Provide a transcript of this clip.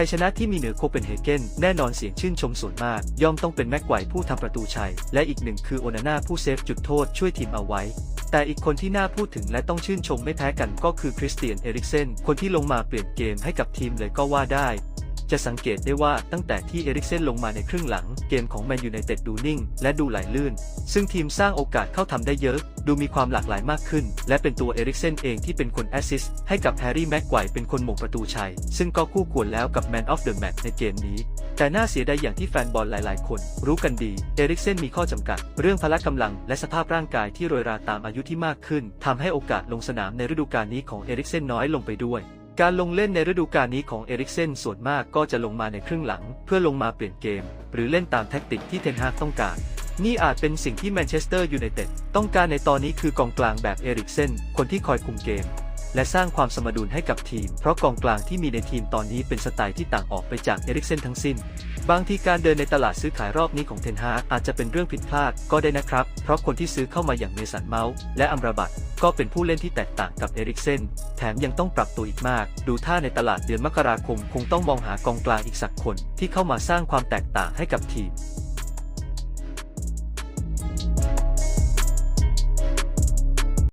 ชัยชนะที่มีเหนือโคเปนเฮเกนแน่นอนเสียงชื่นชมส่วนมาก ย่อมต้องเป็นแม็กไกว์ผู้ทำประตูชัย และอีกหนึ่งคือโอนาน่าผู้เซฟจุดโทษช่วยทีมเอาไว้แต่อีกคนที่น่าพูดถึงและต้องชื่นชมไม่แพ้กันก็คือคริสเตียนเอริกเซนคนที่ลงมาเปลี่ยนเกมให้กับทีมเลยก็ว่าได้ จะสังเกตได้ว่าตั้งแต่ที่เอริกเซนลงมาในครึ่งหลัง เกมของแมนยูไนเต็ดดูนิ่ง และดูไหลลื่น ซึ่งทีมสร้างโอกาสเข้าทำได้เยอะ ดูมีความหลากหลายมากขึ้น และเป็นตัวเอริกเซนเองที่เป็นคนแอสซิสต์ให้กับแฮร์รี่แม็กไกว์เป็นคนหม่งประตูชัย ซึ่งก็คู่ควรแล้วกับแมนออฟเดอะแมตช์ในเกมนี้ แต่น่าเสียดายอย่างที่แฟนบอลหลาย ๆ คน รู้กันดี เอริกเซนมีข้อจำกัด เรื่องพละกำลังและสภาพร่างกายที่โรยราตามอายุที่มากขึ้นทำให้โอกาสลงสนามในฤดูกาลนี้ของเอริกเซนน้อยลงไปด้วย การลงเล่นในฤดูกาลนี้ของเอริกเซนส่วนมากก็จะลงมาในครึ่งหลัง เพื่อลงมาเปลี่ยนเกม หรือเล่นตามแท็กติกที่เทนฮากต้องการ นี่อาจเป็นสิ่งที่แมนเชสเตอร์ยูไนเต็ดต้องการในตอนนี้คือกองกลางแบบเอริกเซนคนที่คอยคุมเกม และสร้างความสมดุลให้กับทีม เพราะกองกลางที่มีในทีมตอนนี้เป็นสไตล์ที่ต่างออกไปจากเอริกเซนทั้งสิ้น บางทีการเดินในตลาดซื้อขายรอบนี้ของเทนฮากอาจจะเป็นเรื่องผิดพลาดก็ได้นะครับ เพราะคนที่ซื้อเข้ามาอย่างเมสันเมาส์และอัมราบัตก็เป็นผู้เล่นที่แตกต่างกับเอริกเซนแถมยังต้องปรับตัวอีกมาก ดูท่าในตลาดเดือนมกราคมคงต้องมองหากองกลางอีกสักคน ที่เข้ามาสร้างความแตกต่างให้กับทีม